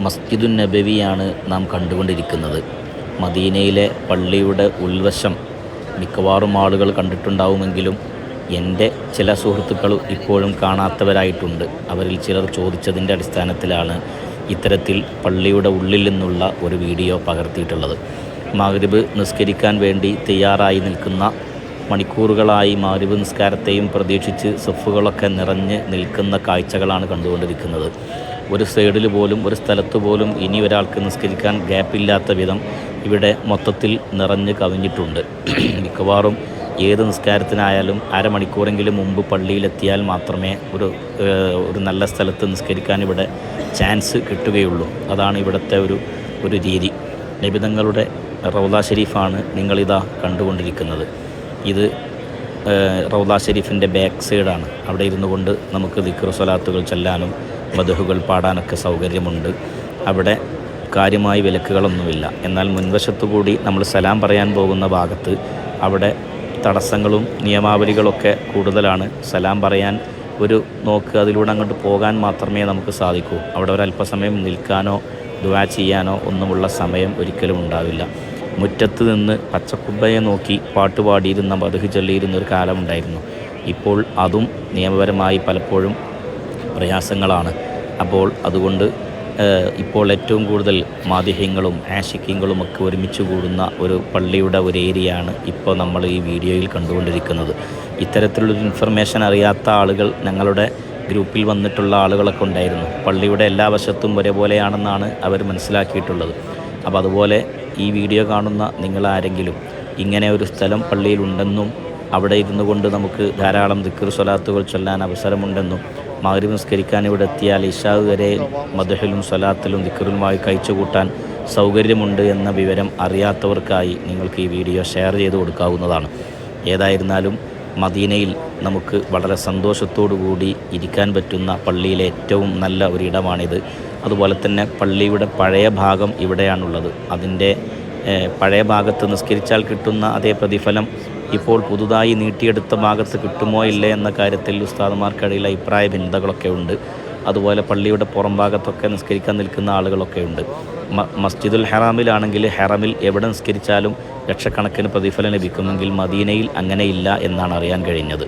മസ്ജിദുൻ നബവിയാണ് നാം കണ്ടുകൊണ്ടിരിക്കുന്നത്. മദീനയിലെ പള്ളിയുടെ ഉൾവശം മിക്കവാറും ആളുകൾ കണ്ടിട്ടുണ്ടാവുമെങ്കിലും എന്റെ ചില സുഹൃത്തുക്കൾ ഇപ്പോഴും കാണാത്തവരായിട്ടുണ്ട്. അവരിൽ ചിലർ ചോദിച്ചതിന്റെ അടിസ്ഥാനത്തിലാണ് ഇത്തരത്തിൽ പള്ളിയുടെ ഉള്ളിൽ നിന്നുള്ള ഒരു വീഡിയോ പകർത്തിയിട്ടുള്ളത്. മഗ്രിബ് നിസ്കരിക്കാൻ വേണ്ടി തയ്യാറായി നിൽക്കുന്ന മണിക്കൂറുകളായി മാരിബ് നിസ്കാരത്തെയും പ്രതീക്ഷിച്ച് സഫുകളൊക്കെ നിറഞ്ഞ് നിൽക്കുന്ന കാഴ്ചകളാണ് കണ്ടുകൊണ്ടിരിക്കുന്നത്. ഒരു സൈഡിൽ പോലും ഒരു സ്ഥലത്ത് പോലും ഇനി ഒരാൾക്ക് നിസ്കരിക്കാൻ ഗ്യാപ്പില്ലാത്ത വിധം ഇവിടെ മൊത്തത്തിൽ നിറഞ്ഞ് കവിഞ്ഞിട്ടുണ്ട്. മിക്കവാറും ഏത് നിസ്കാരത്തിനായാലും അരമണിക്കൂറെങ്കിലും മുമ്പ് പള്ളിയിലെത്തിയാൽ മാത്രമേ ഒരു ഒരു നല്ല സ്ഥലത്ത് നിസ്കരിക്കാൻ ഇവിടെ ചാൻസ് കിട്ടുകയുള്ളൂ. അതാണ് ഇവിടുത്തെ ഒരു ഒരു രീതി. നിബിതങ്ങളുടെ റൗദ ഷെരീഫാണ് നിങ്ങളിതാ കണ്ടുകൊണ്ടിരിക്കുന്നത്. ഇത് റൗദ ഷെരീഫിന്റെ ബാക്ക് സൈഡാണ് അവിടെ ഇരുന്നു കൊണ്ട് നമുക്ക് ദിക്ർ സ്വലാത്തുകൾ ചെല്ലാനും മധുഹുകൾ പാടാനൊക്കെ സൗകര്യമുണ്ട്. അവിടെ കാര്യമായി വിലക്കുകളൊന്നുമില്ല. എന്നാൽ മുൻവശത്തു കൂടി നമ്മൾ സലാം പറയാൻ പോകുന്ന ഭാഗത്ത് അവിടെ തടസ്സങ്ങളും നിയമാവലികളൊക്കെ കൂടുതലാണ്. സലാം പറയാൻ ഒരു നോക്ക് അതിലൂടെ അങ്ങോട്ട് പോകാൻ മാത്രമേ നമുക്ക് സാധിക്കൂ. അവിടെ ഒരല്പസമയം നിൽക്കാനോ ദുവാ ചെയ്യാനോ ഒന്നുമുള്ള സമയം ഒരിക്കലും ഉണ്ടാവില്ല. മുറ്റത്ത് നിന്ന് പച്ചക്കുബ്ബയെ നോക്കി പാട്ടുപാടിയിരുന്ന മധുഹ് ചൊല്ലിയിരുന്ന ഒരു കാലമുണ്ടായിരുന്നു. ഇപ്പോൾ അതും നിയമപരമായി പലപ്പോഴും പ്രയാസങ്ങളാണ്. അപ്പോൾ അതുകൊണ്ട് ഇപ്പോൾ ഏറ്റവും കൂടുതൽ മാധ്യമങ്ങളും ആഷിക്യങ്ങളും ഒക്കെ ഒരുമിച്ച് കൂടുന്ന ഒരു പള്ളിയുടെ ഒരു ഏരിയയാണ് ഇപ്പോൾ നമ്മൾ ഈ വീഡിയോയിൽ കണ്ടുകൊണ്ടിരിക്കുന്നത്. ഇത്തരത്തിലുള്ളൊരു ഇൻഫർമേഷൻ അറിയാത്ത ആളുകൾ ഞങ്ങളുടെ ഗ്രൂപ്പിൽ വന്നിട്ടുള്ള ആളുകളൊക്കെ ഉണ്ടായിരുന്നു. പള്ളിയുടെ എല്ലാ വശത്തും ഒരേപോലെയാണെന്നാണ് അവർ മനസ്സിലാക്കിയിട്ടുള്ളത്. അപ്പോൾ അതുപോലെ ഈ വീഡിയോ കാണുന്ന നിങ്ങളാരെങ്കിലും ഇങ്ങനെ ഒരു സ്ഥലം പള്ളിയിലുണ്ടെന്നും അവിടെ ഇരുന്നു കൊണ്ട് നമുക്ക് ധാരാളം ദിക്കർ സ്വലാത്തുകൾ ചൊല്ലാൻ അവസരമുണ്ടെന്നും മാഗ്രിബ് നിസ്കരിക്കാൻ ഇവിടെ എത്തിയാൽ ഇഷാവ് വരെ മധുഹലും സ്വലാത്തിലും ദിക്കറുമായി കഴിച്ചു കൂട്ടാൻ സൗകര്യമുണ്ട് എന്ന വിവരം അറിയാത്തവർക്കായി നിങ്ങൾക്ക് ഈ വീഡിയോ ഷെയർ ചെയ്ത് കൊടുക്കാവുന്നതാണ്. ഏതായിരുന്നാലും മദീനയിൽ നമുക്ക് വളരെ കൂടി ഇരിക്കാൻ പറ്റുന്ന പള്ളിയിലെ ഏറ്റവും നല്ല ഒരിടമാണിത്. അതുപോലെ തന്നെ പള്ളിയുടെ പഴയ ഭാഗം ഇവിടെയാണുള്ളത്. അതിന്റെ പഴയ ഭാഗത്ത് നിസ്കരിച്ചാൽ കിട്ടുന്ന അതേ പ്രതിഫലം ഇപ്പോൾ പുതുതായി നീട്ടിയെടുത്ത ഭാഗത്ത് കിട്ടുമോ ഇല്ലേ എന്ന കാര്യത്തിൽ ഉസ്താദുമാർക്കിടയിൽ അഭിപ്രായ ഭിന്നതകളൊക്കെ ഉണ്ട്. അതുപോലെ പള്ളിയുടെ പുറം ഭാഗത്തൊക്കെ നിസ്കരിക്കാൻ നിൽക്കുന്ന ആളുകളൊക്കെ ഉണ്ട്. മസ്ജിദുൽ ഹറാമിലാണെങ്കിൽ ഹറമിൽ എവിടെ നിസ്കരിച്ചാലും ലക്ഷക്കണക്കിന് പ്രതിഫലം ലഭിക്കുമെങ്കിൽ മദീനയിൽ അങ്ങനെയില്ല എന്നാണ് അറിയാൻ കഴിഞ്ഞത്.